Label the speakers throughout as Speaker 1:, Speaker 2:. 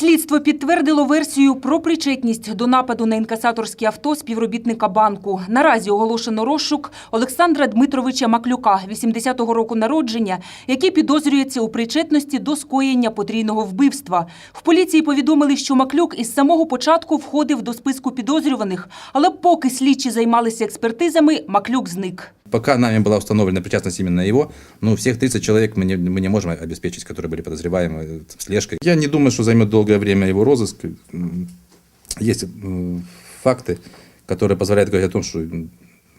Speaker 1: Слідство підтвердило версію про причетність до нападу на інкасаторське авто співробітника банку. Наразі оголошено розшук Олександра Дмитровича Маклюка, 80-го року народження, який підозрюється у причетності до скоєння потрійного вбивства. В поліції повідомили, що Маклюк із самого початку входив до списку підозрюваних, але поки слідчі займалися експертизами, Маклюк зник.
Speaker 2: Пока нами была установлена причастность именно его, ну, всех 30 человек мы не, мы не можем обеспечить, которые были подозреваемы э, слежкой. Я не думаю, что займет долгое время его розыск. М, Есть м, факты, которые позволяют говорить о том, что м,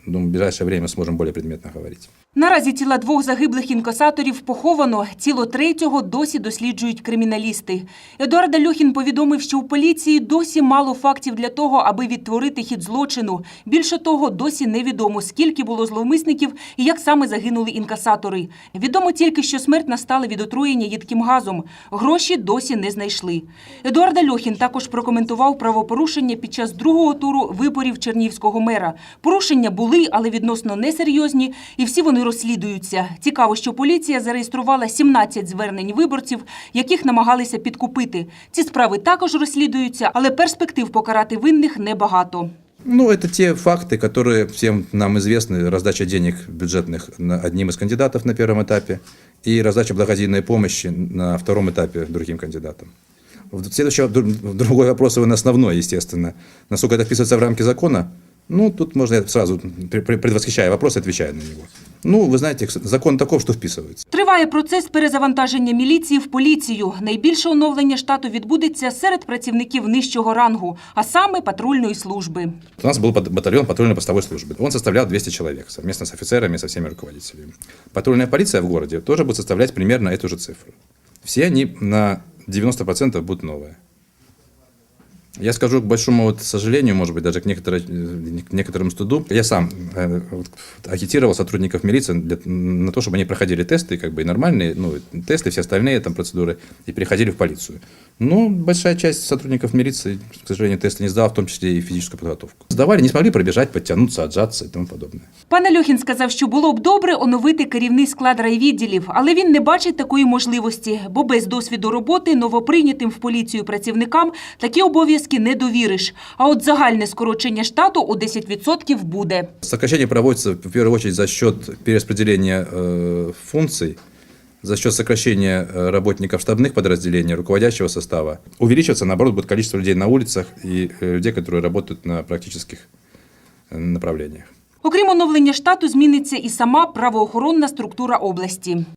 Speaker 2: думаю, в ближайшее время сможем более предметно говорить.
Speaker 1: Наразі тіла двох загиблих інкасаторів поховано. Тіло третього досі досліджують криміналісти. Едуард Альохін повідомив, що у поліції досі мало фактів для того, аби відтворити хід злочину. Більше того, досі невідомо, скільки було зловмисників і як саме загинули інкасатори. Відомо тільки, що смерть настала від отруєння їдким газом. Гроші досі не знайшли. Едуард Альохін також прокоментував правопорушення під час другого туру виборів чернівського мера. Порушення були, але відносно несерйозні, і всі вони розслідуються. Цікаво, що поліція зареєструвала 17 звернень виборців, яких намагалися підкупити. Ці справи також розслідуються, але перспектив покарати винних небагато.
Speaker 2: Ну, это те факты, которые всем нам известны. Раздача денег бюджетных на одним из кандидатов на первом этапе и раздача благодійной помощи на втором этапе другим кандидатам. В- Следующий дру- другой вопрос, он основной, естественно. Насколько это вписывается в рамки закона? Ну, тут можно я сразу, пре- пре- предвосхищая вопрос, отвечаю на него. Ну, вы знаете, закон таков, что вписывается.
Speaker 1: Триває процес перезавантаження міліції в поліцію. Найбільше оновлення штату відбудеться серед працівників нижчого рангу, а саме патрульної служби.
Speaker 2: У нас был пат- батальон патрульно-постовой службы. Он составлял 200 человек совместно с офицерами, со всеми руководителями. Патрульная полиция в городе тоже будет составлять примерно эту же цифру. Все они на 90% будут новые. Я скажу к большому вот сожалению, может быть, даже к, некоторой- э, к некоторому стыду. Я сам э, вот агитировал сотрудников милиции для- на то, чтобы они проходили тесты, как бы и нормальные, ну, тесты, все остальные там процедуры, и переходили в полицию. Но большая часть сотрудников милиции, к сожалению, тесты не сдала, в том числе и физическую подготовку. Сдавали, не смогли пробежать, подтянуться, отжаться и тому подобное.
Speaker 1: Пан Альохін сказав, що було б добре оновити керівний склад райвідділів, але він не бачить такої можливості, бо без досвіду роботи новоприйнятим в поліцію працівникам такі обов'язки не довіриш. А от загальне скорочення штату у 10% буде.
Speaker 2: Сокращение проводится в первую очередь за счет перераспределения э, функций, за счет сокращения э, работников штабных подразделений, руководящего состава. Увеличиваться, наоборот, будет количество людей на улицах и э, людей, которые работают на практических э, направлениях.
Speaker 1: Окрім оновлення штату, зміниться і сама правоохоронна структура області.